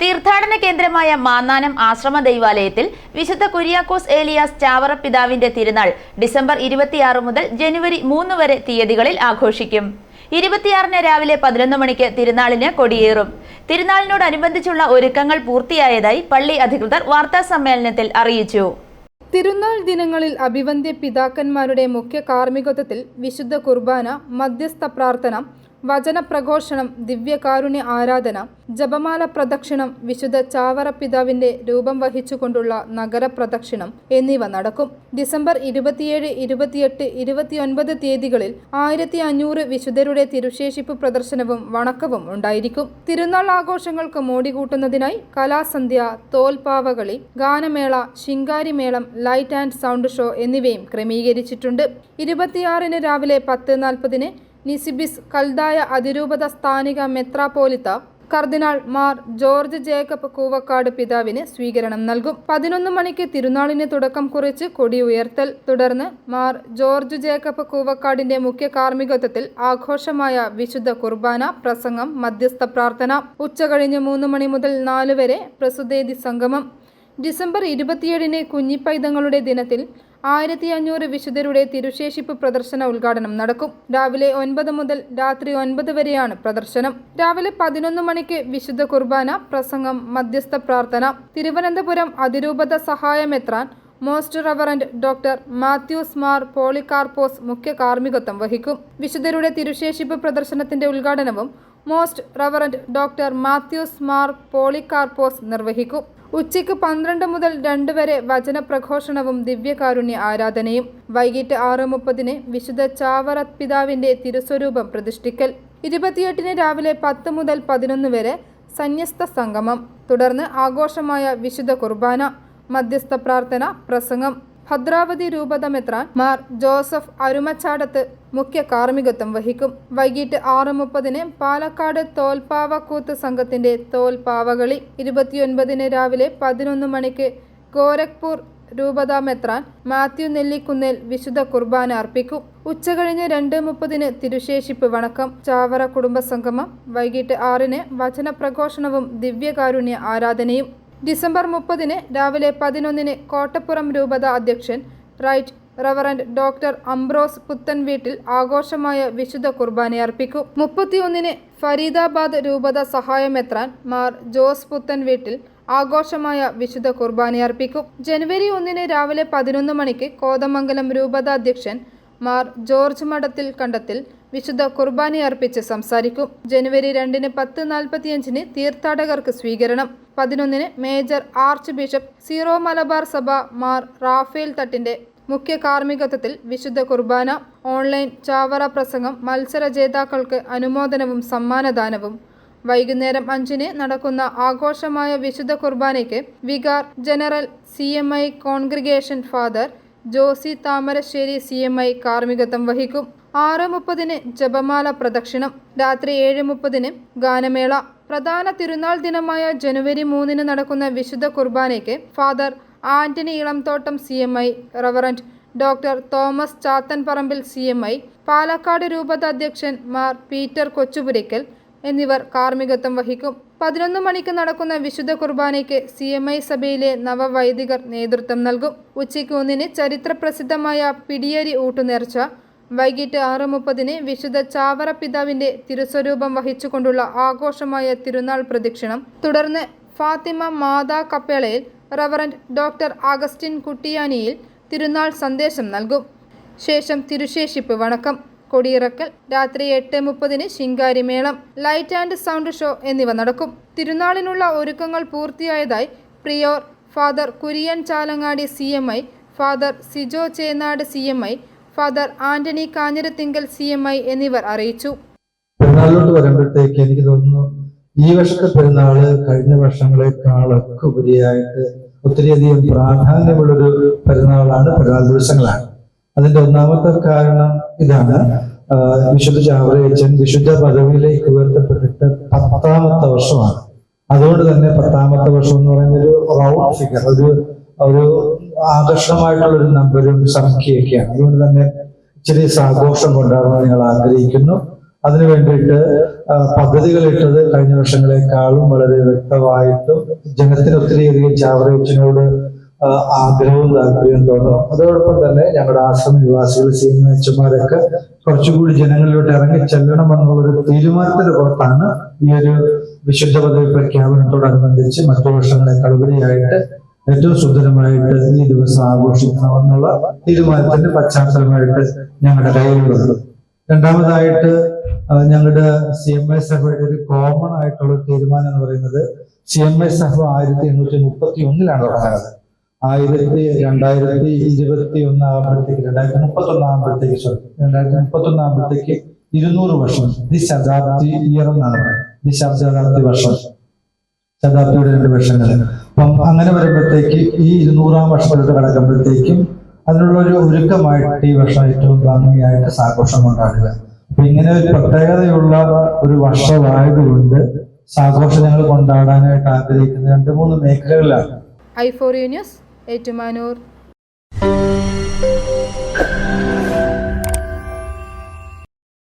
തീർത്ഥാടന കേന്ദ്രമായ മാന്നാനം ആശ്രമ ദൈവാലയത്തിൽ വിശുദ്ധ കുര്യാക്കോസ് ഏലിയാസ് ചാവറ പിതാവിന്റെ തിരുനാൾ ഡിസംബർ ഇരുപത്തിയാറ് മുതൽ ജനുവരി മൂന്ന് വരെ തീയതികളിൽ ആഘോഷിക്കും. ഇരുപത്തിയാറിന് രാവിലെ പതിനൊന്ന് മണിക്ക് തിരുനാളിന് കൊടിയേറും. തിരുനാളിനോടനുബന്ധിച്ചുള്ള ഒരുക്കങ്ങൾ പൂർത്തിയായതായി പള്ളി അധികൃതർ വാർത്താ സമ്മേളനത്തിൽ അറിയിച്ചു. തിരുനാൾ ദിനങ്ങളിൽ അഭിവന്ദ്യ പിതാക്കന്മാരുടെ മുഖ്യ കാർമ്മികത്വത്തിൽ വിശുദ്ധ കുർബാന മധ്യസ്ഥ പ്രാർത്ഥന വചന പ്രഘോഷണം ദിവ്യകാരുണ്യ ആരാധന ജപമാല പ്രദക്ഷിണം വിശുദ്ധ ചാവറ പിതാവിന്റെ രൂപം വഹിച്ചുകൊണ്ടുള്ള നഗര പ്രദക്ഷിണം എന്നിവ നടക്കും. ഡിസംബർ ഇരുപത്തിയേഴ് ഇരുപത്തിയെട്ട് ഇരുപത്തിയൊൻപത് തീയതികളിൽ ആയിരത്തി അഞ്ഞൂറ് വിശുദ്ധരുടെ തിരുശേഷിപ്പ് പ്രദർശനവും വണക്കവും ഉണ്ടായിരിക്കും. തിരുനാൾ ആഘോഷങ്ങൾക്ക് മോടികൂട്ടുന്നതിനായി കലാസന്ധ്യ തോൽപാവകളി ഗാനമേള ശിങ്കാരിമേളം ലൈറ്റ് ആൻഡ് സൗണ്ട് ഷോ എന്നിവയും ക്രമീകരിച്ചിട്ടുണ്ട്. ഇരുപത്തിയാറിന് രാവിലെ പത്ത് നാൽപ്പതിന് നിസിബിസ് കൽദായ അതിരൂപത സ്ഥാനിക മെത്രാപോലിത്ത കർദിനാൾ മാർ ജോർജ് ജേക്കബ് കൂവക്കാട് പിതാവിന് സ്വീകരണം നൽകും. പതിനൊന്ന് മണിക്ക് തിരുനാളിന് തുടക്കം കുറിച്ച് കൊടി ഉയർത്തൽ. തുടർന്ന് മാർ ജോർജ് ജേക്കബ് കൂവക്കാടിന്റെ മുഖ്യ കാർമ്മികത്വത്തിൽ ആഘോഷമായ വിശുദ്ധ കുർബാന പ്രസംഗം മധ്യസ്ഥ പ്രാർത്ഥന. ഉച്ചകഴിഞ്ഞ് മൂന്ന് മണി മുതൽ നാല് വരെ പ്രസുദേതി സംഗമം. ഡിസംബർ ഇരുപത്തിയേഴിന് കുഞ്ഞിപ്പൈതങ്ങളുടെ ദിനത്തിൽ ആയിരത്തി അഞ്ഞൂറ് വിശുദ്ധരുടെ തിരുശേഷിപ്പ് പ്രദർശന ഉദ്ഘാടനം നടക്കും. രാവിലെ ഒൻപത് മുതൽ രാത്രി ഒൻപത് വരെയാണ് പ്രദർശനം. രാവിലെ പതിനൊന്ന് മണിക്ക് വിശുദ്ധ കുർബാന പ്രസംഗം മധ്യസ്ഥ പ്രാർത്ഥന തിരുവനന്തപുരം അതിരൂപത സഹായമെത്രാൻ most reverend doctor Mathews Mar Polycarpos മുഖ്യ കാർമ്മികത്വം വഹിക്കും. വിശുദ്ധരുടെ തിരുശേഷിപ്പ് പ്രദർശനത്തിന്റെ ഉദ്ഘാടനവും most reverend doctor Mathews Mar Polycarpos നിർവഹിക്കും. ഉച്ചയ്ക്ക് പന്ത്രണ്ട് മുതൽ രണ്ട് വരെ വചനപ്രഘോഷണവും ദിവ്യകാരുണ്യ ആരാധനയും. വൈകിട്ട് ആറ് മുപ്പതിന് വിശുദ്ധ ചാവറത് പിതാവിന്റെ തിരുസ്വരൂപം പ്രതിഷ്ഠിക്കൽ. ഇരുപത്തിയെട്ടിന് രാവിലെ പത്ത് മുതൽ പതിനൊന്ന് വരെ സന്യസ്ത സംഗമം. തുടർന്ന് ആഘോഷമായ വിശുദ്ധ കുർബാന മധ്യസ്ഥ പ്രാർത്ഥന പ്രസംഗം. ഭദ്രാവതി രൂപതമെത്രാൻ മാർ ജോസഫ് അരുമച്ചാടത്ത് മുഖ്യ കാർമ്മികത്വം വഹിക്കും. വൈകിട്ട് ആറ് മുപ്പതിന് പാലക്കാട് തോൽപ്പാവക്കൂത്ത് സംഘത്തിന്റെ തോൽപ്പാവകളി. ഇരുപത്തിയൊൻപതിന് രാവിലെ പതിനൊന്ന് മണിക്ക് ഗോരഖ്പൂർ രൂപത മെത്രാൻ മാത്യു നെല്ലിക്കുന്നേൽ വിശുദ്ധ കുർബാന അർപ്പിക്കും. ഉച്ചകഴിഞ്ഞ് രണ്ട് മുപ്പതിന് തിരുശേഷിപ്പ് വണക്കം. ചാവറ കുടുംബസംഗമം. വൈകിട്ട് ആറിന് വചനപ്രഘോഷണവും ദിവ്യകാരുണ്യ ആരാധനയും. ഡിസംബർ മുപ്പതിന് രാവിലെ പതിനൊന്നിന് കോട്ടപ്പുറം രൂപത അധ്യക്ഷൻ റൈറ്റ് റവറന്റ് ഡോക്ടർ അംബ്രോസ് പുത്തൻ വീട്ടിൽ ആഘോഷമായ വിശുദ്ധ കുർബാന അർപ്പിക്കും. മുപ്പത്തിയൊന്നിന് ഫരീദാബാദ് രൂപത സഹായമെത്രാൻ മാർ ജോസ് പുത്തൻ വീട്ടിൽ ആഘോഷമായ വിശുദ്ധ കുർബാന അർപ്പിക്കും. ജനുവരി ഒന്നിന് രാവിലെ പതിനൊന്ന് മണിക്ക് കോതമംഗലം രൂപത അധ്യക്ഷൻ മാർ ജോർജ് മഠത്തിൽ കണ്ടത്തിൽ വിശുദ്ധ കുർബാനി അർപ്പിച്ച് സംസാരിക്കും. ജനുവരി രണ്ടിന് പത്ത് നാൽപ്പത്തിയഞ്ചിന് തീർത്ഥാടകർക്ക് സ്വീകരണം. പതിനൊന്നിന് major archbishop Syro Malabar സഭ മാർ റാഫേൽ തട്ടിന്റെ മുഖ്യ കാർമ്മികത്വത്തിൽ വിശുദ്ധ കുർബാന ഓൺലൈൻ ചാവറ പ്രസംഗം മത്സര ജേതാക്കൾക്ക് അനുമോദനവും സമ്മാനദാനവും. വൈകുന്നേരം അഞ്ചിന് നടക്കുന്ന ആഘോഷമായ വിശുദ്ധ കുർബാനയ്ക്ക് vicar general C congregation father Josy Thamarassery C M I കാർമ്മികത്വം വഹിക്കും. ആറ് മുപ്പതിന് ജപമാല പ്രദക്ഷിണം. രാത്രി ഏഴ് മുപ്പതിന് ഗാനമേള. പ്രധാന തിരുനാൾ ദിനമായ ജനുവരി മൂന്നിന് നടക്കുന്ന വിശുദ്ധ കുർബാനയ്ക്ക് father Antony Elamthottam C M I reverend doctor Thomas Chathanparambil C M I Palakkad രൂപത അധ്യക്ഷൻ മാർ പീറ്റർ കൊച്ചുപുരയ്ക്കൽ എന്നിവർ കാർമ്മികത്വം വഹിക്കും. പതിനൊന്ന് മണിക്ക് നടക്കുന്ന വിശുദ്ധ കുർബാനയ്ക്ക് സി എം ഐ സഭയിലെ നവവൈദികർ നേതൃത്വം നൽകും. ഉച്ചയ്ക്ക് ഒന്നിന് ചരിത്രപ്രസിദ്ധമായ പിടിയരി ഊട്ടുനേർച്ച വൈകിട്ട് ആറ് മുപ്പതിന് വിശുദ്ധ ചാവറ പിതാവിന്റെ തിരുസ്വരൂപം വഹിച്ചുകൊണ്ടുള്ള ആഘോഷമായ തിരുനാൾ പ്രദക്ഷിണം തുടർന്ന് ഫാത്തിമ മാതാ കപ്പേളയിൽ റവറന്റ് ഡോക്ടർ അഗസ്റ്റിൻ കുട്ടിയാനിയിൽ തിരുനാൾ സന്ദേശം നൽകും. ശേഷം തിരുശേഷിപ്പ് വണക്കം. കൊടിയിറക്കൽ രാത്രി എട്ട് മുപ്പതിന് ശിങ്കാരിമേളം ലൈറ്റ് ആൻഡ് സൗണ്ട് ഷോ എന്നിവ നടക്കും. തിരുനാളിനുള്ള ഒരുക്കങ്ങൾ പൂർത്തിയായതായി prior father Kurian Chalangadi C M I father Sijo Chenad C M I father Antony Kanjirathingal C M I എന്നിവർ അറിയിച്ചു. എനിക്ക് തോന്നുന്നു ഈ വർഷത്തെ പെരുന്നാൾ കഴിഞ്ഞ വർഷങ്ങളെക്കാളൊക്കെ ഉപരിയായിട്ട് ഒത്തിരിയധികം പ്രാധാന്യമുള്ളൊരു പെരുന്നാളാണ് പെരുന്നാൾ ദിവസങ്ങളാണ്. അതിന്റെ ഒന്നാമത്തെ കാരണം ഇതാണ്. വിശുദ്ധ ചാവറയച്ചൻ വിശുദ്ധ പദവിയിലേക്ക് ഉയർത്തപ്പെട്ടിട്ട് പത്താമത്തെ വർഷമാണ്. അതുകൊണ്ട് തന്നെ പത്താമത്തെ വർഷം എന്ന് പറയുന്ന ഒരു റൗണ്ട് ഫിഗർ ഒരു ഒരു ആകർഷണമായിട്ടുള്ള ഒരു നമ്പരും സംഖ്യയൊക്കെയാണ്. അതുകൊണ്ട് തന്നെ ഇച്ചിരി ആഘോഷം കൊണ്ടാടണം നിങ്ങൾ ആഗ്രഹിക്കുന്നു. അതിനു വേണ്ടിയിട്ട് പദ്ധതികൾ ഇട്ടത് കഴിഞ്ഞ വർഷങ്ങളെക്കാളും വളരെ വ്യക്തമായിട്ടും ജനത്തിന് ഒത്തിരിയധികം ചാവറേച്ചിനോട് ആ, ആഗ്രഹവും താല്പര്യവും തോന്നണം അതോടൊപ്പം തന്നെ ഞങ്ങളുടെ ആശ്രമ നിവാസികൾ ചെയ്യുന്ന അച്ഛന്മാരൊക്കെ കുറച്ചുകൂടി ജനങ്ങളിലോട്ട് ഇറങ്ങി ചെല്ലണമെന്നുള്ള ഒരു തീരുമാനത്തിന്റെ പുറത്താണ് ഈ ഒരു വിശുദ്ധ പദവി പ്രഖ്യാപനത്തോടനുബന്ധിച്ച് മറ്റു വർഷങ്ങളെക്കാൾ ഉപരിയായിട്ട് ഏറ്റവും സുന്ദരമായിട്ട് ഈ ദിവസം ആഘോഷിക്കണമെന്നുള്ള തീരുമാനത്തിന്റെ പശ്ചാത്തലമായിട്ട് ഞങ്ങളുടെ കയ്യിലുള്ളത് രണ്ടാമതായിട്ട് ഞങ്ങളുടെ സി എം ഐ സഭയുടെ ഒരു കോമൺ ആയിട്ടുള്ള തീരുമാനം എന്ന് പറയുന്നത് സി എം ഐ സഭ ആയിരത്തി എണ്ണൂറ്റി മുപ്പത്തി ഒന്നിലാണ് തുടങ്ങുന്നത്. ആയിരത്തി രണ്ടായിരത്തി ഇരുപത്തി ഒന്ന് ആകുമ്പോഴത്തേക്ക് രണ്ടായിരത്തി മുപ്പത്തി ഒന്ന് ആകുമ്പോഴത്തേക്ക് സോറി രണ്ടായിരത്തി മുപ്പത്തി ഒന്ന് ആകുമ്പോഴത്തേക്ക് ഇരുന്നൂറ് വർഷം ദി ശതാബ്ദി ഇയർ എന്നാണ്. പറയുന്നത് ദി ശതാബ്ദി വർഷം ശതാബ്ദിയുടെ രണ്ട് വർഷങ്ങൾ. അപ്പം അങ്ങനെ വരുമ്പോഴത്തേക്ക് ഈ ഇരുന്നൂറാം വർഷത്തിലോട്ട് കടക്കുമ്പോഴത്തേക്കും അതിനുള്ള ഒരു ഒരുക്കമായിട്ട് ഈ വർഷം ഏറ്റവും ഭംഗിയായിട്ട് സാഘോഷം കൊണ്ടാടുക. അപ്പൊ ഇങ്ങനെ ഒരു പ്രത്യേകതയുള്ള ഒരു വർഷമായതുകൊണ്ട് സാഘോഷം ഞങ്ങൾ കൊണ്ടാടാനായിട്ട് ആഗ്രഹിക്കുന്ന രണ്ട് മൂന്ന് മേഖലകളിലാണ്. I four news. ഏറ്റുമാനൂർ.